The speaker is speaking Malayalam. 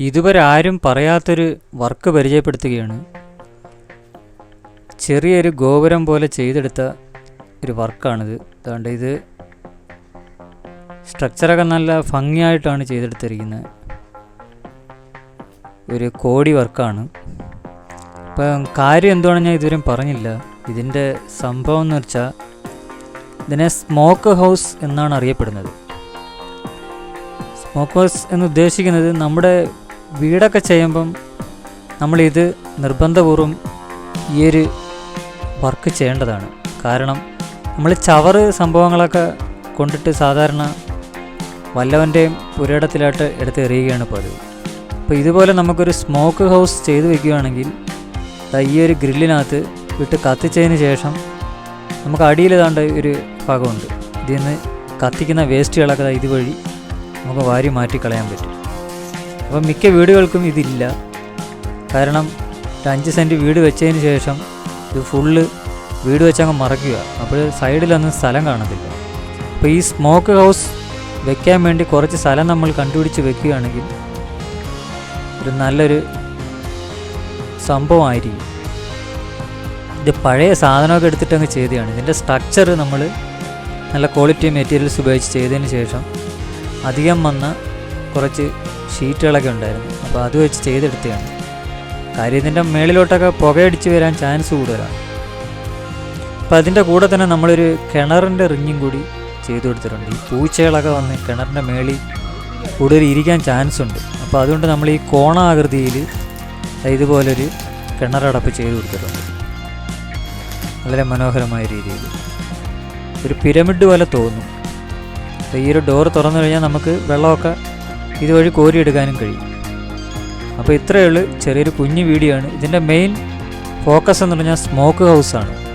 ഇതുവരെ ആരും പറയാത്തൊരു വർക്ക് പരിചയപ്പെടുത്തുകയാണ്. ചെറിയൊരു ഗോപുരം പോലെ ചെയ്തെടുത്ത ഒരു വർക്കാണിത്. അതുകൊണ്ട് ഇത് സ്ട്രക്ചറൊക്കെ നല്ല ഭംഗിയായിട്ടാണ് ചെയ്തെടുത്തിരിക്കുന്നത്. ഒരു കോടി വർക്കാണ്. ഇപ്പം കാര്യം എന്തുവാണെന്ന് ഞാൻ ഇതുവരെയും പറഞ്ഞില്ല. ഇതിന്റെ സംഭവം എന്ന് വെച്ചാൽ ഇതിനെ സ്മോക്ക് ഹൗസ് എന്നാണ് അറിയപ്പെടുന്നത്. സ്മോക്ക് ഹൗസ് എന്ന് ഉദ്ദേശിക്കുന്നത് നമ്മുടെ വീടൊക്കെ ചെയ്യുമ്പം നമ്മളിത് നിർബന്ധപൂർവം ഈ ഒരു വർക്ക് ചെയ്യേണ്ടതാണ്. കാരണം നമ്മൾ ചവറ് സംഭവങ്ങളൊക്കെ കൊണ്ടിട്ട് സാധാരണ വല്ലവന്റെയും പുരയിടത്തിലായിട്ട് എടുത്ത് എറിയുകയാണ് പതിവ്. അപ്പോൾ ഇതുപോലെ നമുക്കൊരു സ്മോക്ക് ഹൗസ് ചെയ്ത് വെക്കുകയാണെങ്കിൽ ഈ ഒരു ഗ്രില്ലിനകത്ത് വിട്ട് കത്തിച്ചതിന് ശേഷം നമുക്ക് അടിയിൽ താണ്ട ഒരു ഭാഗമുണ്ട്. ഇതിൽ നിന്ന് കത്തിക്കുന്ന വേസ്റ്റുകളൊക്കെ ഇതുവഴി നമുക്ക് വാരി മാറ്റി കളയാൻ പറ്റും. അപ്പം മിക്ക വീടുകൾക്കും ഇതില്ല. കാരണം ഒരു അഞ്ച് സെന്റ് വീട് വെച്ചതിന് ശേഷം ഇത് ഫുള്ള് വീട് വെച്ചങ്ങ് മറയ്ക്കുക. അപ്പോൾ സൈഡിലൊന്നും സ്ഥലം കാണത്തില്ല. അപ്പോൾ ഈ സ്മോക്ക് ഹൗസ് വെക്കാൻ വേണ്ടി കുറച്ച് സ്ഥലം നമ്മൾ കണ്ടുപിടിച്ച് വെക്കുകയാണെങ്കിൽ ഒരു നല്ലൊരു സംഭവമായിരിക്കും. ഇത് പഴയ സാധനമൊക്കെ എടുത്തിട്ട് അങ്ങ് ചെയ്തതാണ്. ഇതിന്റെ സ്ട്രക്ചർ നമ്മൾ നല്ല ക്വാളിറ്റി മെറ്റീരിയൽസ് ഉപയോഗിച്ച് ചെയ്തതിന് ശേഷം അധികം വന്ന കുറച്ച് ഷീറ്റുകളൊക്കെ ഉണ്ടായിരുന്നു. അപ്പോൾ അത് വെച്ച് ചെയ്തെടുത്തതാണ്. കാര്യം ഇതിന്റെ മേളിലോട്ടൊക്കെ പുകയടിച്ച് വരാൻ ചാൻസ് കൂടുതലാണ്. അപ്പോൾ അതിന്റെ കൂടെ തന്നെ നമ്മളൊരു കിണറിന്റെ റിങ്ങും കൂടി ചെയ്തു കൊടുത്തിട്ടുണ്ട്. ഈ പൂച്ചകളൊക്കെ വന്ന് കിണറിന്റെ മേളിൽ കൂടുതൽ ഇരിക്കാൻ ചാൻസ് ഉണ്ട്. അപ്പോൾ അതുകൊണ്ട് നമ്മൾ ഈ കോണാകൃതിയിൽ ഇതുപോലൊരു കിണറടപ്പ് ചെയ്തു കൊടുത്തിട്ടുണ്ട്. വളരെ മനോഹരമായ രീതിയിൽ. ഒരു പിരമിഡ് പോലെ തോന്നും. അപ്പോൾ ഈ ഒരു ഡോർ തുറന്നു കഴിഞ്ഞാൽ നമുക്ക് വെള്ളമൊക്കെ ഇതുവഴി കോരിയെടുക്കാനും കഴിയും. അപ്പോൾ ഇത്രയേ ഉള്ളൂ. ചെറിയൊരു കുഞ്ഞു വീഡിയോ ആണ്. ഇതിന്റെ മെയിൻ ഫോക്കസ് എന്ന് പറഞ്ഞാൽ സ്മോക്ക് ഹൗസാണ്